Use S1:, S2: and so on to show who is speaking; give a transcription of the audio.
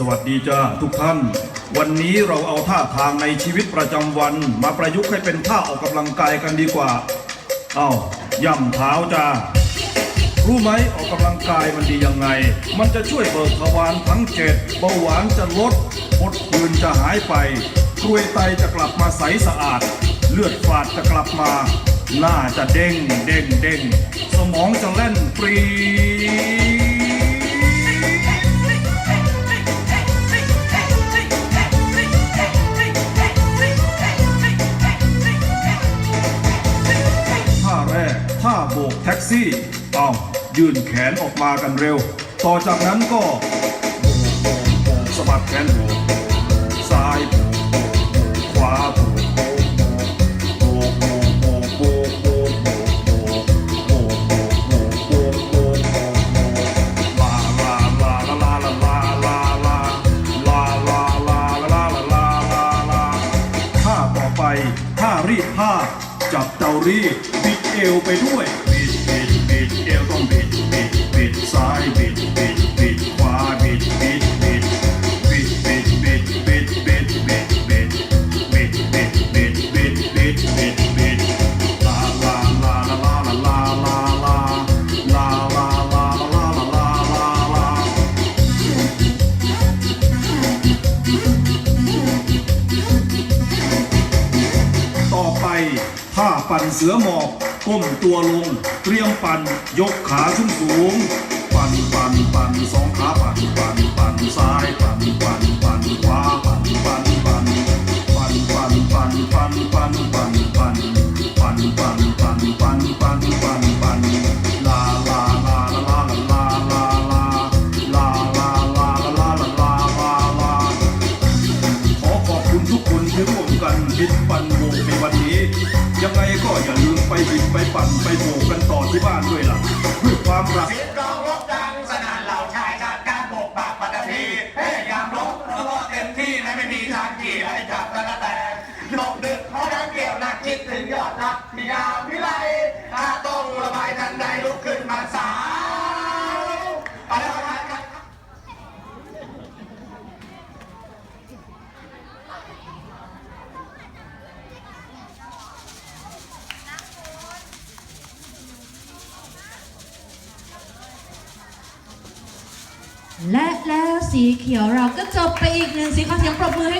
S1: สวัส
S2: ดีจ้าทุกท่าน วันนี้เราเอาท่าทางในชีวิตประจำวัน มาประยุกต์ให้เป็นท่าออกกำลังกายกันดีกว่า เอา้าย่ำเท้าจ้ารู้ไหมออกกำลังกายมันดียังไง มันจะช่วยเบิกทวารทั้งเจ็ดเบาหวานจะลดหดผื่นจะหายไปกรวยไตจะกลับมาใสสะอาด เลือดฝาดจะกลับมา หน้าจะเด้งเด้งเด้งสมองจะเล่นปรี โบกแท็กซี่เอายื่นแขนออกมากันเร็ว ต่อจากนั้นก็โบกโบกโบกสะบัดแขนโบกซ้ายโบกโบกโบกขวาโบกโบกโบกโบกโบกโบกโบกโบกโบกโบกโบกโบกโบกโบกโบกลาลาลาลาลาลาลาลาลาลาลาลาลาลาลาลาลาท่าต่อไปท่ารีดผ้าจับเตารีดบิด เอวไปด้วยบิดบิดบิดเอวต้องบิดบิดบิดซ้ายบิดบิดบิดขวาบิดบิดบิดบิดบิดบิดบิดบิดบิดบิดบิดบิดบิดบิดบิดบิดบิดลาลาลาลาลาลาลาลาลาลาลาลาลาลาลาลาลาต่อไปท่าปั่นเสือหมอบ ก้มตัวลง เตรียมปั่น ยกขาขึ้นสูง ปั่นปั่นปั่นสองขาปั่นปั่นปั่นซ้ายปั่นปั่นปั่นขวาปั่น
S3: Gracias. ขียวเราก็จบไปอีกหนึ่งสีขอเสียงปรบมือให้